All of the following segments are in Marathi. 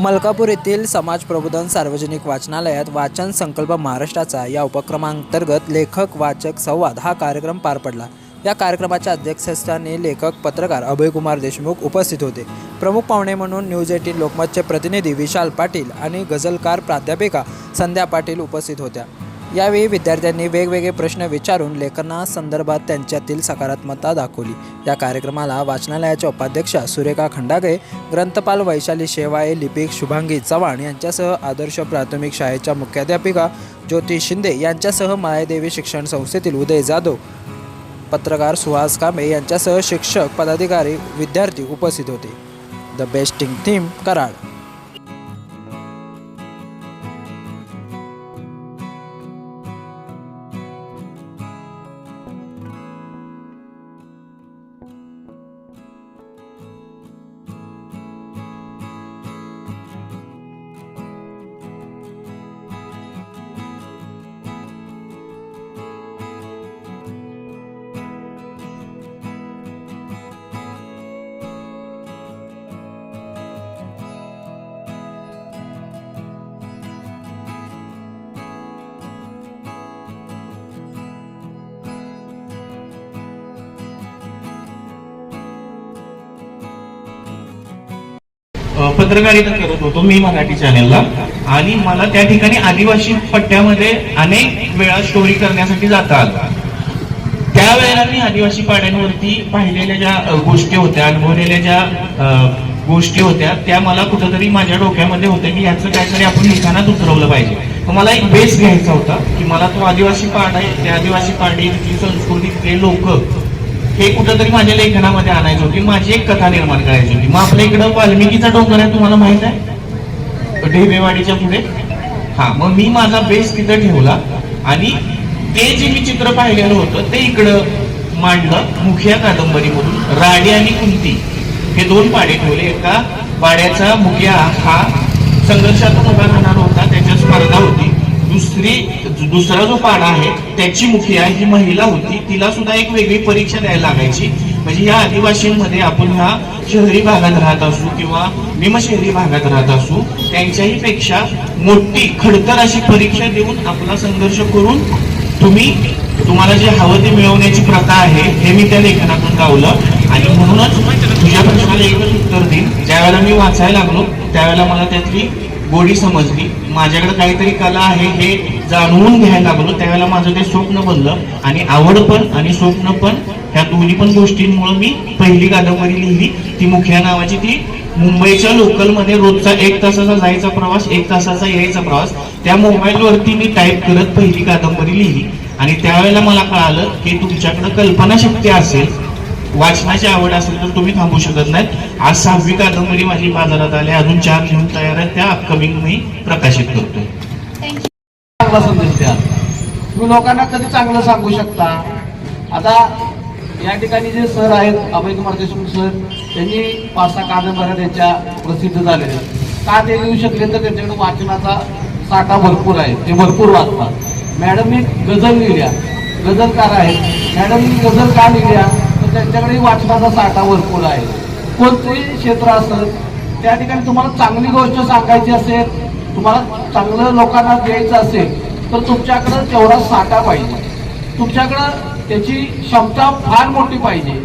मलकापूर येथील समाज प्रबोधन सार्वजनिक वाचनालयात वाचन संकल्प महाराष्ट्राचा या उपक्रमांतर्गत लेखक वाचक संवाद हा कार्यक्रम पार पडला. या कार्यक्रमाच्या अध्यक्षस्थानी लेखक पत्रकार अभयकुमार देशमुख उपस्थित होते. प्रमुख पाहुणे म्हणून न्यूज एटीन लोकमतचे प्रतिनिधी विशाल पाटील आणि गझलकार प्राध्यापिका संध्या पाटील उपस्थित होत्या. यावेळी विद्यार्थ्यांनी वेगवेगळे प्रश्न विचारून लेखनासंदर्भात त्यांच्यातील सकारात्मकता दाखवली. या कार्यक्रमाला वाचनालयाच्या उपाध्यक्षा सुरेखा खंडागे ग्रंथपाल वैशाली शेवाळे लिपिक शुभांगी चव्हाण यांच्यासह आदर्श प्राथमिक शाळेच्या मुख्याध्यापिका ज्योती शिंदे यांच्यासह मायादेवी शिक्षण संस्थेतील उदय जाधव पत्रकार सुहास कांबे यांच्यासह शिक्षक पदाधिकारी विद्यार्थी उपस्थित होते. The besting theme Karad. पत्रकारिता करत होतो मी मराठी चॅनेलला. आणि मला त्या ठिकाणी आदिवासी पट्ट्यामध्ये अनेक वेळा स्टोरी करण्यासाठी जाता आलं. त्यावेळेला मी आदिवासी पाड्यांवरती पाहिलेल्या ज्या गोष्टी होत्या अनुभवलेल्या ज्या गोष्टी होत्या त्या मला कुठंतरी माझ्या डोक्यामध्ये होत्या की याचं काहीतरी आपण लिखाणात उतरवलं पाहिजे. मला एक बेस घ्यायचा होता की मला तो आदिवासी पाडा आहे त्या आदिवासी पाडी तिथली संस्कृती तिथले लोक हे कुठंतरी माझ्या लेखनामध्ये आणायचं होती. माझी एक कथा निर्माण करायची होती. मग आपल्या इकडं वाल्मिकीचा डोंगर आहे तुम्हाला माहीत आहे? ढेबेवाडीच्या पुढे? हा मग मी माझा बेस तिथं ठेवला आणि ते जे मी चित्र पाहिलेलं होतं ते इकडं मांडलं मुखिया कादंबरीमधून राडी आणि कुंती. हे दोन पाडे ठेवले. एका पाड्याचा मुखिया हा संघर्षातून उभा राहणार होता त्याच्या स्पर्धा होती. दुसरी दुसरा जो पाडा आहे त्याची मुखिया ही महिला होती तिला सुद्धा एक वेगळी परीक्षा द्यायला लागायची. म्हणजे या आदिवासींमध्ये आपण ह्या शहरी भागात राहत असू किंवा निमशहरी भागात राहत असू त्यांच्याही पेक्षा मोठी खडतर अशी परीक्षा देऊन आपला संघर्ष करून तुम्ही तुम्हाला जे हवं ते मिळवण्याची प्रथा आहे हे मी त्या लेखनातून गावलं. आणि म्हणूनच तुझ्या प्रश्नाला एकच उत्तर देईन. ज्यावेळेला मी वाचायला लागलो त्यावेळेला मला त्यातली गोडी समजली. माझ्याकडे काहीतरी कला आहे हे जाणवून घ्यायला लागलो. त्यावेळेला माझं ते स्वप्न बनलं आणि आवड पण आणि स्वप्न पण ह्या दोन्ही पण गोष्टींमुळे मी पहिली कादंबरी लिहिली. ती मुखिया नावाची ती मुंबईच्या लोकलमध्ये रोजचा एक तासाचा जायचा प्रवास एक तासाचा यायचा प्रवास. त्या मोबाईलवरती मी टाईप करत पहिली कादंबरी लिहिली. आणि त्यावेळेला मला कळालं की तुमच्याकडं कल्पनाशक्ती असेल. वाचनाची आवड असेल तर तुम्ही थांबू शकत नाहीत. आज सहावी कादंबरी माझी बाजारात आली. अजून चार लिहून तयार आहेत. त्या अपकमिंग मी प्रकाशित करतोय. चांगला संदेश द्या तुम्ही लोकांना कधी चांगलं सांगू शकता? आता या ठिकाणी जे सर आहेत अभय कुमार देशमुख सर त्यांनी पाच सहा कादंबऱ्या त्यांच्या प्रसिद्ध झालेल्या का ते लिहू शकले तर त्यांच्याकडे वाचनाचा साठा भरपूर आहे. ते भरपूर वाचतात. मॅडमनी गझल लिहिल्या. गझलकार आहेत. मॅडमनी गझल का लिहिल्या? त्यांच्याकडे वाचनाचा साठा भरपूर आहे. कोणतंही क्षेत्र असेल त्या ठिकाणी तुम्हाला चांगली गोष्ट सांगायची असेल तुम्हाला चांगलं लोकांना द्यायचं असेल तर तुमच्याकडं तेवढा साठा पाहिजे. तुमच्याकडं त्याची क्षमता फार मोठी पाहिजे.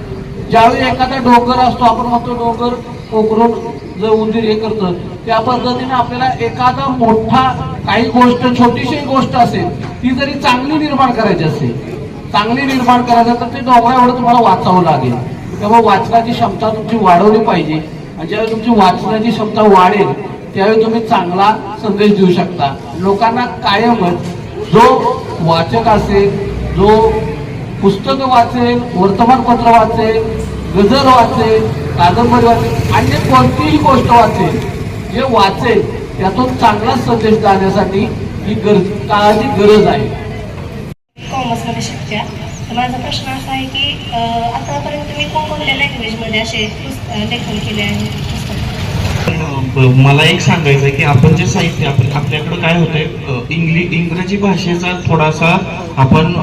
ज्यावेळी एखादा डोंगर असतो आपण म्हणतो डोंगर कोकरून जर उंदीर हे करतं त्या पद्धतीने आपल्याला एखादा मोठा काही गोष्ट छोटीशी गोष्ट असेल ती जरी चांगली निर्माण करायची असेल चांगली निर्माण करायचं तर ते डोंगरा एवढं तुम्हाला वाचावं लागेल. त्यामुळे वाचनाची क्षमता तुमची वाढवली पाहिजे. आणि ज्यावेळी तुमची वाचनाची क्षमता वाढेल त्यावेळी तुम्ही चांगला संदेश देऊ शकता. लोकांना कायमच जो वाचक असेल जो पुस्तकं वाचेल वर्तमानपत्र वाचेल गजर वाचेल कादंबरी वाचेल अन्य कोणतीही गोष्ट वाचेल जे वाचेल त्यातून चांगला संदेश जाण्यासाठी ही गरज काळाची गरज आहे. कॉमर्समध्ये शिकत्या. तर माझा प्रश्न असा आहे की आतापर्यंत तुम्ही कोणकोणत्या लँग्वेजमध्ये असे लेखन केले आहे? मला एक सांगायचं आहे की आपण जे साहित्य आपण आपल्याकडं काय होतंय इंग्लि इंग्रजी भाषेचा थोडासा आपण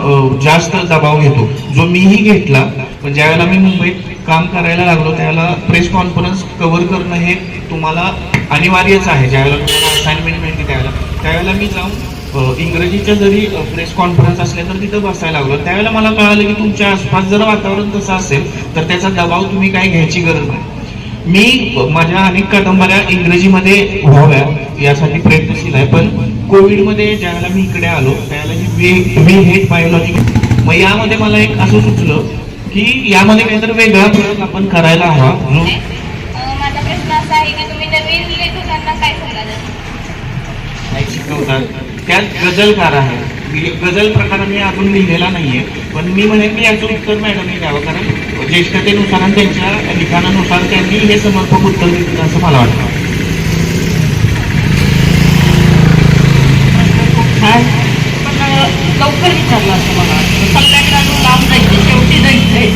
जास्त दबाव घेतो. जो मीही घेतला पण ज्यावेळेला मी मुंबईत काम करायला लागलो त्यावेळेला प्रेस कॉन्फरन्स कव्हर करणं हे तुम्हाला अनिवार्यच आहे. ज्यावेळेला तुम्हाला असाइनमेंट मिळते त्यावेळेला. त्यावेळेला मी जाऊन इंग्रजीच्या जरी प्रेस कॉन्फरन्स असल्या तर तिथं बसायला लागलो. त्यावेळेला मला कळालं की तुमच्या आसपास जर वातावरण तसं असेल तर त्याचा दबाव तुम्ही काय घ्यायची गरज नाही. मी माझ्या अनेक कादंबऱ्या इंग्रजीमध्ये व्हाव्या यासाठी प्रयत्नशील आहे. पण कोविडमध्ये ज्यावेळेला मी इकडे आलो त्यावेळेला ही वे वे हेट बायोलॉजी मग यामध्ये मला एक असं सुचलं की यामध्ये काहीतरी वेगळा प्रयोग आपण करायला हवा म्हणून अ, माझा प्रश्न असा आहे की तुम्ही नवीन लेखकांना काय सल्ला द्याल काय शिकवतात त्यात गझलकार आहे. मी गझल प्रकार मी अजून लिहिलेला नाहीये. पण मी म्हणेन की याचं उत्तर मॅडमने द्यावं कारण ज्येष्ठतेनुसार आणि त्यांच्या लिखाणानुसार त्यांनी हे समर्पक उत्तर दिलं असं मला वाटतं. छान. पण लवकर विचारलं असं मला वाटतं. सल्ल्याकडून लांब जायचं शेवटी जायचंय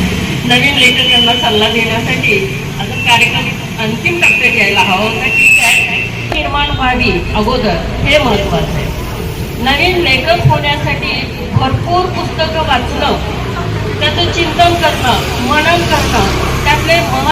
नवीन लेखकांना सल्ला देण्यासाठी अजून कार्यक्रम अंतिम टप्प्यात यायला हवा होता की निर्माण व्हावी अगोदर हे महत्वाचं आहे. नवीन लेखक होण्यासाठी भरपूर पुस्तकं वाचणं त्याचं चिंतन करणं मनन करणं त्यातले महत्त्व